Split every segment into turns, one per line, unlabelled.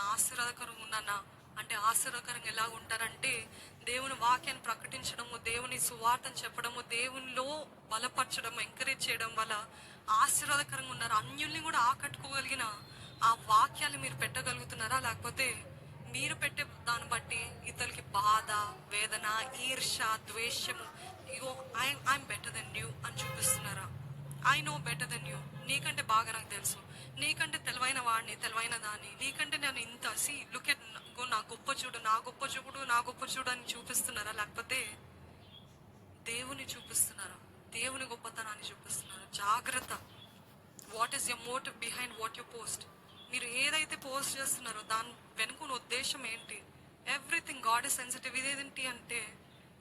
నేను ఆశీర్వాదకరంగా ఉన్నానా అంటే ఆశీర్వాదకరం ఎలా ఉంటారంటే దేవుని వాక్యాన్ని ప్రకటించడము దేవుని సువార్తను చెప్పడము దేవునిలో బలపరచడం ఎంకరేజ్ చేయడం వల్ల ఆశీర్వాదకరంగా ఉన్నారు. అన్యుల్ని కూడా ఆకట్టుకోగలిగిన ఆ వాక్యాలు మీరు పెట్టగలుగుతున్నారా? లేకపోతే మీరు పెట్టే దాన్ని బట్టి ఇతరులకి బాధ వేదన ఈర్ష ద్వేషము ego I I'm better than you అని చూపిస్తున్నారా? I know better than you. నీకంటే బాగా నాకు తెలుసు. నీకంటే తెలివైన వాడిని తెలివైన దాన్ని. నీకంటే నేను ఇంత సి లుక్ ఎట్ నా గొప్ప చూడు నా గొప్ప చూడు నా గొప్ప చూడు అని చూపిస్తున్నారా? లేకపోతే దేవుని చూపిస్తున్నారా? దేవుని గొప్పతనాన్ని చూపిస్తున్నారా? జాగ్రత్త. What is your motive behind what you post మీరు ఏదైతే పోస్ట్ చేస్తున్నారో దాని వెనుకున్న ఉద్దేశం ఏంటి? ఎవ్రీథింగ్ గాడ్ ఇస్ సెన్సిటివ్ ఇదేంటి అంటే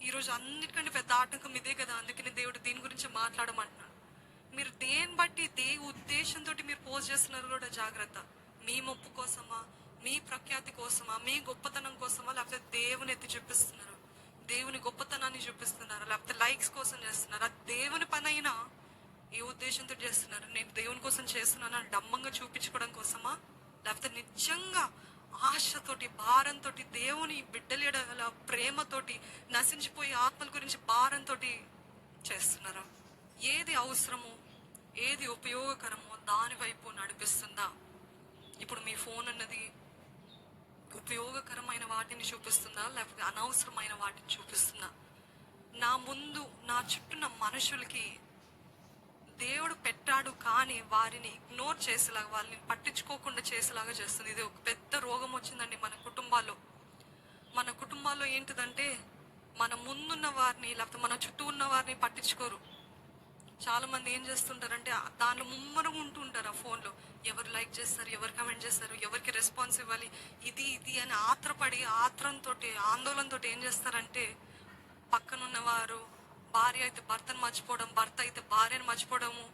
ఈరోజు అన్నిటికంటే పెద్ద ఆటంకం ఇదే కదా. అందుకని దేవుడు దీని గురించి మాట్లాడమంటున్నాడు. మీరు దేని బట్టి దే చేస్తున్నారు కూడా జాగ్రత్త. మీ మొప్పు కోసమా? మీ ప్రఖ్యాతి కోసమా? మీ గొప్పతనం కోసమా? లేకపోతే దేవుని ఎత్తి చూపిస్తున్నారు? దేవుని గొప్పతనాన్ని చూపిస్తున్నారా? లేకపోతే లైక్స్ కోసం చేస్తున్నారా? దేవుని పని అయినా ఏ ఉద్దేశంతో చేస్తున్నారు? నేను దేవుని కోసం చేస్తున్నాను అని డమ్మంగా చూపించుకోవడం కోసమా? లేకపోతే నిజంగా ఆశతోటి భారంతో దేవుని బిడ్డల ప్రేమతోటి నశించిపోయి ఆత్మల గురించి భారంతో చేస్తున్నారా? ఏది అవసరమో? ఏది ఉపయోగకరమో? దాని వైపు నడిపిస్తుందా? ఇప్పుడు మీ ఫోన్ అన్నది ఉపయోగకరమైన వాటిని చూపిస్తుందా? లేకపోతే అనవసరమైన వాటిని చూపిస్తుందా? నా ముందు నా చుట్టూన్న మనుషులకి దేవుడు పెట్టాడు కానీ వారిని ఇగ్నోర్ చేసేలాగా వాళ్ళని పట్టించుకోకుండా చేసేలాగా చేస్తుంది. ఇది ఒక పెద్ద రోగం వచ్చిందండి మన కుటుంబాల్లో. మన కుటుంబాల్లో ఏంటిదంటే మన ముందున్న వారిని లేకపోతే మన చుట్టూ ఉన్న వారిని పట్టించుకోరు. చాలా మంది ఏం చేస్తుంటారంటే దానిలో ముమ్మరం ఉంటుంటారు ఆ ఫోన్లో. ఎవరు లైక్ చేస్తారు ఎవరు కమెంట్ చేస్తారు ఎవరికి రెస్పాన్స్ ఇవ్వాలి ఇది ఇది అని ఆత్రపడి ఆత్రంతో ఆందోళనతో ఏం చేస్తారంటే పక్కనున్న వారు భార్య అయితే భర్తను మర్చిపోవడం భర్త అయితే భార్యను మర్చిపోవడము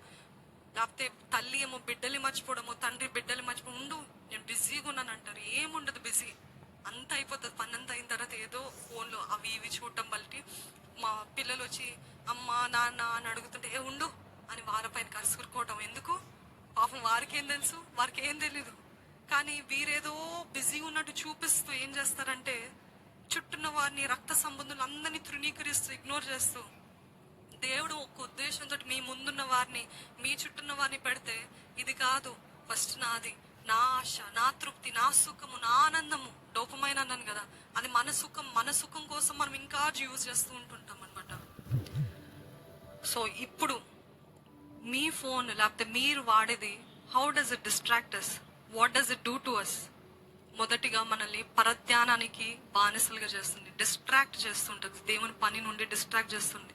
లేకపోతే తల్లి ఏమో బిడ్డలు మర్చిపోవడము తండ్రి బిడ్డలు మర్చిపోవడం ఉండు నేను బిజీగా ఉన్నాను అంటారు. ఏముండదు బిజీ. అంత అయిపోతుంది. పని అయిన తర్వాత ఏదో ఫోన్లో అవి ఇవి చూడటం బట్టి మా పిల్లలు వచ్చి అమ్మా నాన్న అని అడుగుతుంటే ఏ ఉండు అని వారిపైన కసురుకోవటం ఎందుకు? పాపం వారికి ఏం తెలుసు? వారికి ఏం తెలీదు. కానీ వీరేదో బిజీ ఉన్నట్టు చూపిస్తూ ఏం చేస్తారంటే చుట్టూన్న వారిని రక్త సంబంధులు అందరినీ తృణీకరిస్తూ ఇగ్నోర్ చేస్తూ దేవుడు ఒక ఉద్దేశంతో మీ ముందున్న వారిని మీ చుట్టూన్న వారిని పెడితే ఇది కాదు ఫస్ట్ నాది. నా ఆశ నా తృప్తి నా సుఖము నా ఆనందము. లోపమైన అన్నాను కదా అది మన సుఖం మన సుఖం కోసం మనం ఇంకా యూజ్ చేస్తూ ఉంటుంటాం. సో ఇప్పుడు మీ ఫోన్ లేకపోతే మీరు వాడేది how does it distract us what does it do to us మొదటిగా మనల్ని పరధ్యానానికి బానిసలుగా చేస్తుంది. డిస్ట్రాక్ట్ చేస్తుంటుంది. దేవుని పని నుండి డిస్ట్రాక్ట్ చేస్తుంది.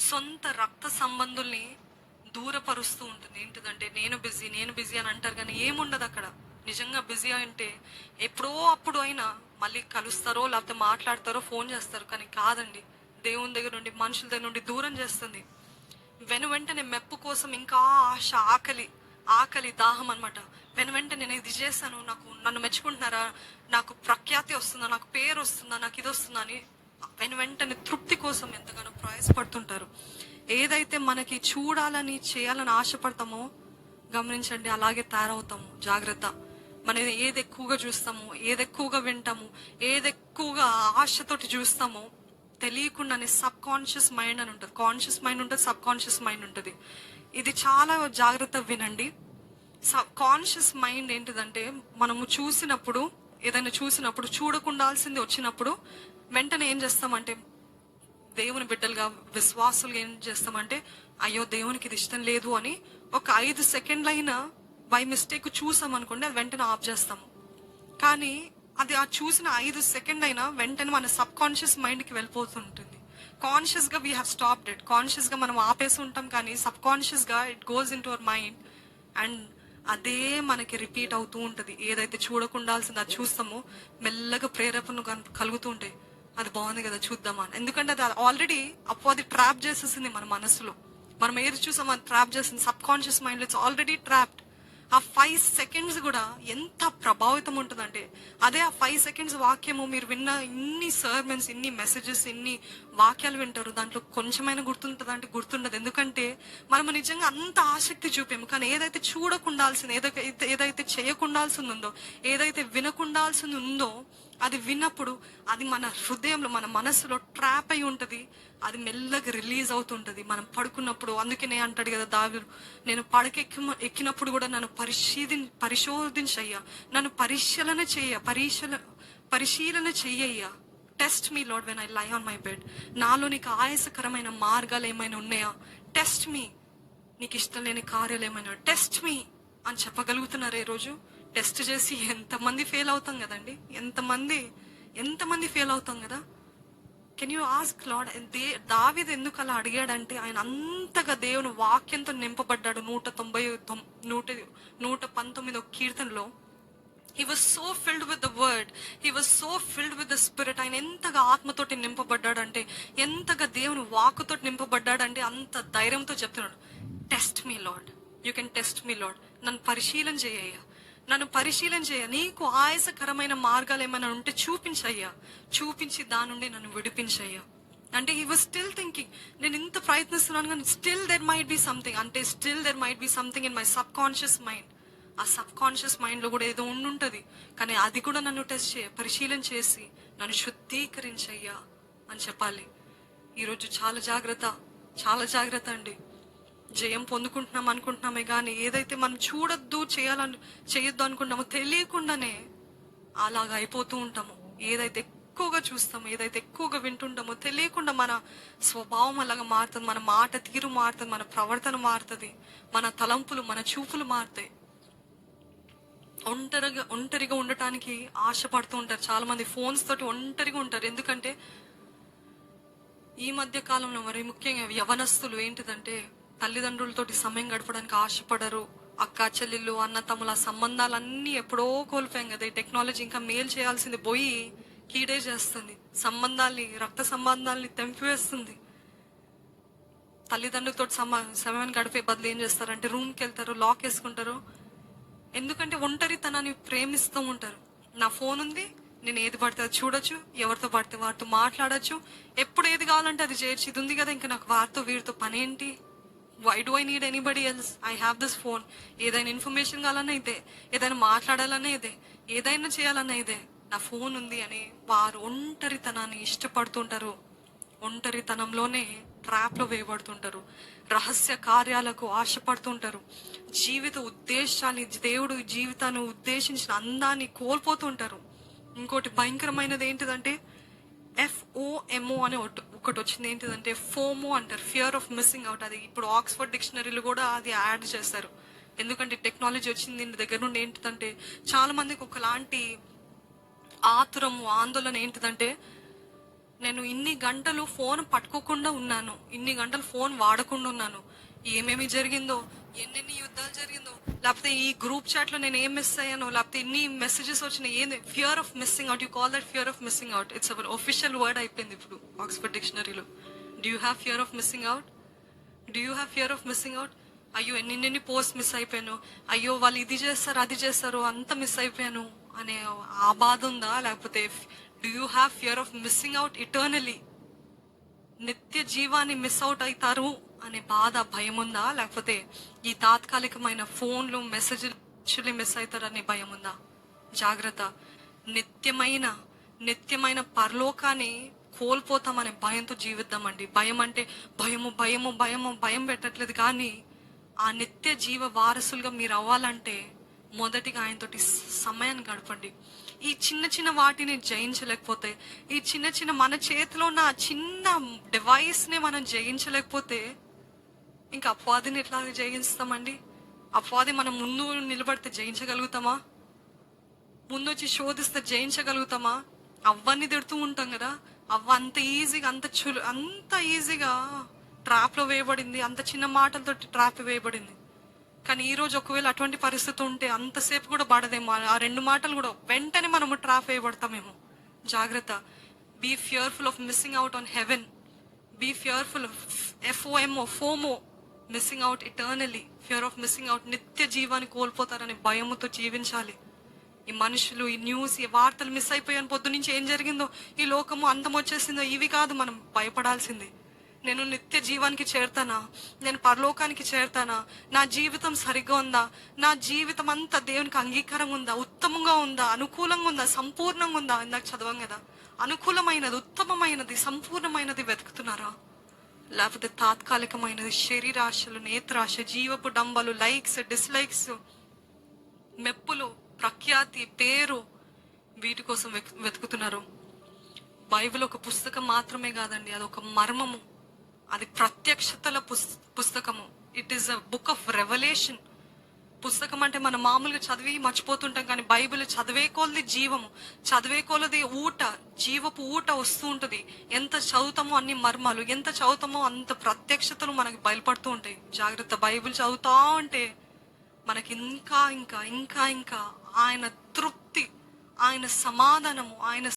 సొంత రక్త సంబంధుల్ని దూరపరుస్తూ ఉంటుంది. ఏంటిదంటే నేను బిజీ నేను బిజీ అని అంటారు కానీ ఏముండదు అక్కడ. నిజంగా బిజీ అంటే ఎప్పుడో అప్పుడు అయినా మళ్ళీ కలుస్తారో లేకపోతే మాట్లాడతారో ఫోన్ చేస్తారు. కానీ కాదండి. దేవుని దగ్గర నుండి మనుషుల దగ్గర నుండి దూరం చేస్తుంది. వెను వెంటనే మెప్పు కోసం ఇంకా ఆశ ఆకలి ఆకలి దాహం అనమాట వెను వెంటనే నేను ఇది చేశాను నాకు నన్ను మెచ్చుకుంటున్నారా? నాకు ప్రఖ్యాతి వస్తుందా? నాకు పేరు వస్తుందా? నాకు ఇది వస్తుందా అని వెను వెంటనే తృప్తి కోసం ఎంతగానో ప్రయాసపడుతుంటారు. ఏదైతే మనకి చూడాలని చేయాలని ఆశపడతామో గమనించండి అలాగే తయారవుతాము. జాగ్రత్త. మనం ఏది ఎక్కువగా చూస్తాము ఏది ఎక్కువగా వింటాము ఏది ఎక్కువగా ఆశతోటి చూస్తామో తెలియకుండానే సబ్ కాన్షియస్ మైండ్ అని ఉంటుంది. కాన్షియస్ మైండ్ ఉంటుంది సబ్ కాన్షియస్ మైండ్ ఉంటుంది. ఇది చాలా జాగ్రత్త వినండి. సబ్ కాన్షియస్ మైండ్ ఏంటిదంటే మనము చూసినప్పుడు ఏదైనా చూసినప్పుడు చూడకుండాల్సింది వచ్చినప్పుడు వెంటనే ఏం చేస్తామంటే దేవుని బిడ్డలుగా విశ్వాసులు ఏం చేస్తామంటే అయ్యో దేవునికి ఇది ఇష్టం లేదు అని ఒక ఐదు సెకండ్లైనా బై మిస్టేక్ చూసాం అనుకోండి అది వెంటనే ఆఫ్ చేస్తాము. కానీ అది ఆ చూసిన ఐదు సెకండ్ అయినా వెంటనే మన సబ్ కాన్షియస్ మైండ్కి వెళ్ళిపోతుంటుంది. కాన్షియస్గా వీ హ్యావ్ స్టాప్డ్ ఇట్ కాన్షియస్గా మనం ఆపేసి ఉంటాం కానీ సబ్ కాన్షియస్గా it goes into our mind and అదే మనకి రిపీట్ అవుతూ ఉంటుంది. ఏదైతే చూడకుండాల్సింది అది చూస్తామో మెల్లగా ప్రేరేపణ కలుగుతూ ఉంటాయి అది బాగుంది కదా చూద్దామా ఎందుకంటే అది ఆల్రెడీ అప్పు అది ట్రాప్ చేసేసింది మన మనసులో. మనం ఏది చూసామో అది ట్రాప్ చేసింది. Subconscious mind it's already trapped ఆ ఫైవ్ సెకండ్స్ కూడా ఎంత ప్రభావితం ఉంటుందంటే అదే ఆ ఫైవ్ సెకండ్స్ వాక్యము మీరు విన్న ఇన్ని సర్మన్స్ ఇన్ని మెసేజెస్ ఇన్ని వాక్యాలు వింటారు దాంట్లో కొంచెమైనా గుర్తుంటుంది అంటే గుర్తుండదు. ఎందుకంటే మనము నిజంగా అంత ఆసక్తి చూపాము. కానీ ఏదైతే చూడకుండాల్సింది ఏదైతే ఏదైతే చేయకుండాల్సింది ఉందో ఏదైతే వినకుండాల్సింది ఉందో అది విన్నప్పుడు అది మన హృదయంలో మన మనసులో ట్రాప్ అయి ఉంటుంది. అది మెల్లగా రిలీజ్ అవుతుంటుంది. మనం పడుకున్నప్పుడు అందుకనే అంటాడు కదా దావి నేను పడకెక్కి ఎక్కినప్పుడు కూడా నన్ను పరిశీలి పరిశోధించయ్యా. నన్ను పరిశీలన చేయ పరిశీల పరిశీలన చెయ్యయ్యా. Test me Lord when I lie on my bed నాలో నీకు ఆయాసకరమైన మార్గాలు ఏమైనా ఉన్నాయా? టెస్ట్ మీ నీకు ఇష్టం లేని కార్యాలు ఏమైనా టెస్ట్ మీ అని చెప్పగలుగుతున్నారు ఈ రోజు టెస్ట్ చేసి ఎంతమంది ఫెయిల్ అవుతాం కదండి? ఎంతమంది ఎంతమంది ఫెయిల్ అవుతాం కదా? కెన్ యూ ఆస్క్ లాడ్ దే దావిది ఎందుకు అలా అడిగాడంటే ఆయన అంతగా దేవుని వాక్యంతో నింపబడ్డాడు నూట తొంభై నూట నూట పంతొమ్మిదో కీర్తనలో. He was so filled with the word he was so filled with the spirit ఆయన ఎంతగా ఆత్మతోటి నింపబడ్డాడంటే ఎంతగా దేవుని వాక్కుతోటి నింపబడ్డాడంటే అంత ధైర్యంతో చెప్తున్నాడు. Test me Lord you can test me Lord నన్ను పరిశీలన చేయ నన్ను పరిశీలన చేయ. నీకు ఆయాసకరమైన మార్గాలు ఏమైనా ఉంటే చూపించయ్యా. చూపించి దాని నుండి నన్ను విడిపించయ్యా. అంటే ఈ వాజ్ స్టిల్ థింకింగ్ నేను ఇంత ప్రయత్నిస్తున్నాను కానీ still there might be something అంటే still there might be something in my subconscious mind ఆ సబ్ కాన్షియస్ మైండ్లో కూడా ఏదో ఉండుంటది. కానీ అది కూడా నన్ను టెస్ట్ చేయ పరిశీలన చేసి నన్ను శుద్ధీకరించయ్యా అని చెప్పాలి. ఈరోజు చాలా జాగ్రత్త చాలా జాగ్రత్త అండి. జయం పొందుకుంటున్నాం అనుకుంటున్నామే కానీ ఏదైతే మనం చూడొద్దు చేయాలని చేయొద్దు అనుకుంటామో తెలియకుండానే అలాగా అయిపోతూ ఉంటాము. ఏదైతే ఎక్కువగా చూస్తాము ఏదైతే ఎక్కువగా వింటుంటామో తెలియకుండా మన స్వభావం అలాగా మారుతుంది. మన మాట తీరు మారుతుంది మన ప్రవర్తన మారుతుంది. మన తలంపులు మన చూపులు మారుతాయి. ఒంటరిగా ఒంటరిగా ఉండటానికి ఆశపడుతూ ఉంటారు. చాలా మంది ఫోన్స్ తోటి ఒంటరిగా ఉంటారు. ఎందుకంటే ఈ మధ్య కాలంలో మరి ముఖ్యంగా యవనస్తులు ఏంటిదంటే తల్లిదండ్రులతోటి సమయం గడపడానికి ఆశపడరు. అక్క చెల్లెళ్ళు అన్న తమ్ముల సంబంధాలన్నీ ఎప్పుడో కోల్పోయాం కదా. ఈ టెక్నాలజీ ఇంకా మేలు చేయాల్సింది పోయి కీడే చేస్తుంది. సంబంధాల్ని రక్త సంబంధాల్ని తెంపివేస్తుంది. తల్లిదండ్రులతో సమ సమయం గడిపే బదులు ఏం చేస్తారంటే రూమ్కి వెళ్తారు లాక్ వేసుకుంటారు. ఎందుకంటే ఒంటరితనాన్ని ప్రేమిస్తూ ఉంటారు. నా ఫోన్ ఉంది నేను ఏది పడితే అది చూడొచ్చు ఎవరితో పడితే వారితో మాట్లాడచ్చు. ఎప్పుడు ఏది కావాలంటే అది చేర్చి ఇది ఉంది కదా ఇంకా నాకు వారితో వీరితో పని ఏంటి why do I need anybody else I have this phone ఏదైనా ఇన్ఫర్మేషన్ కావాలన్నా ఇదే ఏదైనా మాట్లాడాలన్నా ఇదే ఏదైనా చేయాలన్నా ఇదే నా ఫోన్ ఉంది అని వారు ఒంటరితనాన్ని ఇష్టపడుతుంటారు. ఒంటరితనంలోనే ట్రాప్లో వేయబడుతుంటారు. రహస్య కార్యాలకు ఆశపడుతుంటారు. జీవిత ఉద్దేశాన్ని దేవుడు జీవితాన్ని ఉద్దేశించిన అందాన్ని కోల్పోతుంటారు. ఇంకోటి భయంకరమైనది ఏంటిదంటే ఎఫ్ఓఎంఓ అనే ఒకటి- వచ్చింది ఏంటిదంటే ఫోమో అంటారు ఫియర్ ఆఫ్ మిస్సింగ్ అవుట్ అది ఇప్పుడు ఆక్స్ఫర్డ్ డిక్షనరీలు కూడా అది యాడ్ చేస్తారు. ఎందుకంటే టెక్నాలజీ వచ్చింది దీని దగ్గర నుండి ఏంటిదంటే చాలా మందికి ఒకలాంటి ఆతురము ఆందోళన ఏంటిదంటే నేను ఇన్ని గంటలు ఫోన్ పట్టుకోకుండా ఉన్నాను ఇన్ని గంటలు ఫోన్ వాడకుండా ఉన్నాను ఏమేమి జరిగిందో ఎన్నెన్ని యుద్ధాలు జరిగిందో లేకపోతే ఈ గ్రూప్ చాట్లో నేను ఏం మిస్ అయ్యానో లేకపోతే ఎన్ని మెసేజెస్ వచ్చినాయి ఏంది? Fear of missing out you call that fear of missing out it's our official word అయిపోయింది ఇప్పుడు Oxford డిక్షనరీలో do you have fear of missing out do you have fear of missing out అయ్యో ఎన్ని post miss అయిపోయాను. అయ్యో వాళ్ళు ఇది చేస్తారు అది చేస్తారు అంత మిస్ అయిపోయాను అనే ఆ బాధ ఉందా? లేకపోతే do you have fear of missing out eternally నిత్య జీవాన్ని మిస్ అవుట్ అవుతారు? అనే బాధ భయం ఉందా లేకపోతే ఈ తాత్కాలికమైన ఫోన్లు మెసేజ్లు మిస్ అవుతారనే భయం ఉందా జాగ్రత్త. నిత్యమైన నిత్యమైన పరలోకాన్ని కోల్పోతామనే భయంతో జీవిద్దామండి. భయం అంటే భయము భయము భయము భయం పెట్టట్లేదు. కానీ ఆ నిత్య జీవ వారసులుగా మీరు అవ్వాలంటే మొదటిగా ఆయనతోటి సమయాన్ని గడపండి. ఈ చిన్న చిన్న వాటిని జయించలేకపోతే ఈ చిన్న చిన్న మన చేతిలో ఉన్న చిన్న డివైస్ని మనం జయించలేకపోతే ఇంకా అపవాదిని ఎట్లా జయించుతామండి? అపవాది మనం ముందు నిలబడితే జయించగలుగుతామా? ముందు వచ్చి శోధిస్తే జయించగలుగుతామా? అవ్వని తిడుతూ ఉంటాం కదా అవ్వ అంత ఈజీగా అంత చులు అంత ఈజీగా ట్రాప్లో వేయబడింది అంత చిన్న మాటలతో ట్రాప్ వేయబడింది. కానీ ఈ రోజు ఒకవేళ అటువంటి పరిస్థితి ఉంటే అంతసేపు కూడా పడదేమో. ఆ రెండు మాటలు కూడా వెంటనే మనము ట్రాప్ వేయబడతామేమో జాగ్రత్త. Be fearful of missing out on heaven be fearful FOMO FOMO missing out eternally fear of missing out నిత్య జీవాన్ని కోల్పోతారనే భయముతో జీవించాలి. ఈ మనుషులు ఈ న్యూస్ ఈ వార్తలు మిస్ అయిపోయాను. పొద్దు నుంచి ఏం జరిగిందో ఈ లోకము అందం వచ్చేసిందో ఇవి కాదు మనం భయపడాల్సింది. నేను నిత్య జీవానికి చేరుతానా? నేను పరలోకానికి చేరుతానా? నా జీవితం సరిగ్గా ఉందా? నా జీవితం అంతా దేవునికి అంగీకారంగా ఉందా? ఉత్తమంగా ఉందా? అనుకూలంగా ఉందా? సంపూర్ణంగా ఉందా? ఇందాక చదవం కదా. అనుకూలమైనది ఉత్తమమైనది సంపూర్ణమైనది వెతుకుతున్నారా? లేకపోతే తాత్కాలికమైనది శరీరాశలు నేత్రాశ జీవపు డంబలు లైక్స్ డిస్లైక్స్ మెప్పులు ప్రఖ్యాతి పేరు వీటి కోసం వెతుకుతున్నారు. బైబిల్ ఒక పుస్తకం మాత్రమే కాదండి అది ఒక మర్మము. అది ప్రత్యక్షతల పుస్- పుస్తకము. It is a book of Revelation పుస్తకం అంటే మనం మామూలుగా చదివి మర్చిపోతుంటాం కానీ బైబిల్ చదివే కొలది జీవము చదివే కొలది ఊట జీవపు ఊట వస్తూ ఉంటుంది. ఎంత చదువుతామో అన్ని మర్మాలు ఎంత చదువుతామో అంత ప్రత్యక్షతలు మనకి బయలుపడుతూ ఉంటాయి. జాగ్రత్త బైబిల్ చదువుతా ఉంటే మనకి ఇంకా ఇంకా ఇంకా ఇంకా ఆయన తృప్తి ఆయన సమాధానము ఆయన